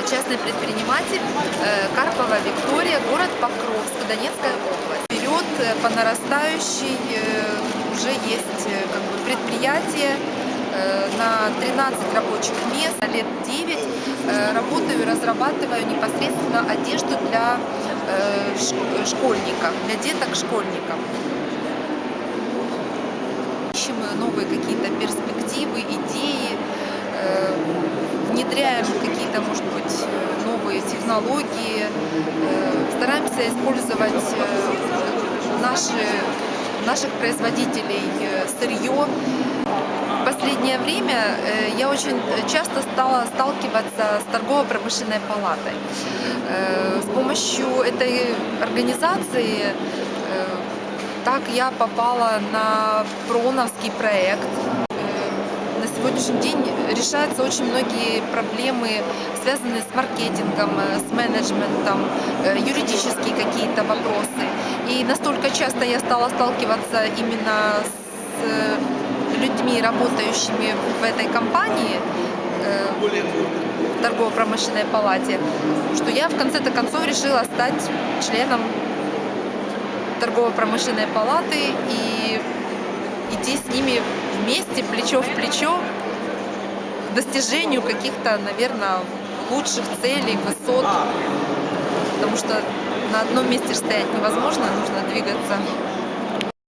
э, частный предприниматель э, Карпова Виктория, город Покровск, Донецкая область. Вперед э, по нарастающей уже есть как бы, предприятие на 13 рабочих мест, лет 9 э, работаю и разрабатываю непосредственно одежду для школьников, для деток-школьников. Ищем новые какие-то перспективы, идеи, внедряем какие-то, может быть, технологии, э, стараемся использовать э, наши, наших производителей э, сырье. В последнее время я очень часто стала сталкиваться с торгово-промышленной палатой. С помощью этой организации так я попала на проновский проект. Сегодняшний день решаются очень многие проблемы, связанные с маркетингом, э, с менеджментом, э, юридические какие-то вопросы. И настолько часто я стала сталкиваться именно с э, людьми, работающими в этой компании, в торгово-промышленной палате, что я в конце-то концов решила стать членом торгово-промышленной палаты и идти с ними вместе, плечо в плечо, к достижению каких-то, наверное, лучших целей, высот. Потому что на одном месте стоять невозможно, нужно двигаться